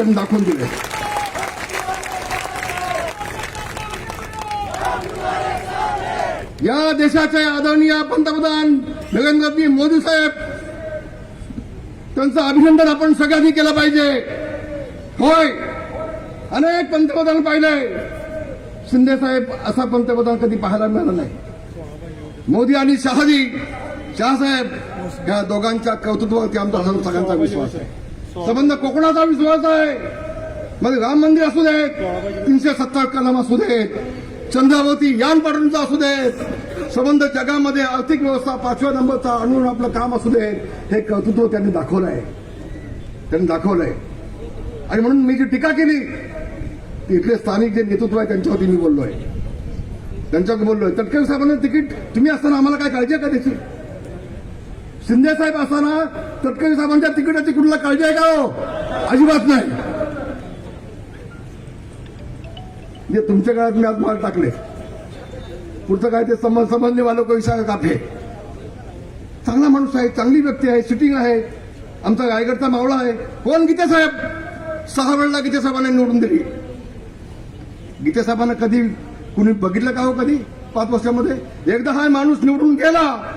त्यांनी दाखवून दिले या देशाचे आदरणीय पंतप्रधान नरेंद्रजी मोदी साहेब त्यांचं अभिनंदन आपण सगळ्यांनी केलं पाहिजे होय अनेक पंतप्रधान पाहिले शिंदे साहेब असा पंतप्रधान कधी पाहायला मिळाला नाही मोदी आणि शहाजी शहासाहेब या दोघांच्या कर्तृत्वावरती आमचा सर्व सगळ्यांचा विश्वास आहे संबंध कोकणाचा विश्वास आहे. मग राम मंदिर असू देत तीनशे सत्तर कलम असू देत चंद्रावती यान पाठवणीचा असू देत संबंध जगामध्ये आर्थिक व्यवस्था पाचव्या नंबरचा आणून आपलं काम असू देत हे कर्तृत्व त्यांनी दाखवलं आहे त्यांनी दाखवलंय. आणि म्हणून मी जी टीका केली ती इथले स्थानिक जे नेतृत्व आहे त्यांच्यावरती मी बोललोय. त्यांच्यावर बोललोय. तटकरे साहेबांना तिकीट तुम्ही असताना आम्हाला काय काळजी आहे का त्याची? शिंदे साहेब असताना तटकरे साहेबांच्या तिकिटाची कुठला काळजी आहे का हो? अजिबात नाही. जे तुमच्या काळात मी आज माल टाकले. पुढचं काय ते समज संबंधी वालो को विचार काफे चांगला माणूस आहे चांगली व्यक्ती आहे सिटिंग आहे. आमचा रायगडचा मावळा आहे. कोण गीते साहेब? सहा वेळेला गीते साहेबांना निवडून दिली. गीते साहेबांना कधी कुणी बघितलं का हो कधी? पाच वर्षामध्ये? एकदा हा माणूस निवडून गेला.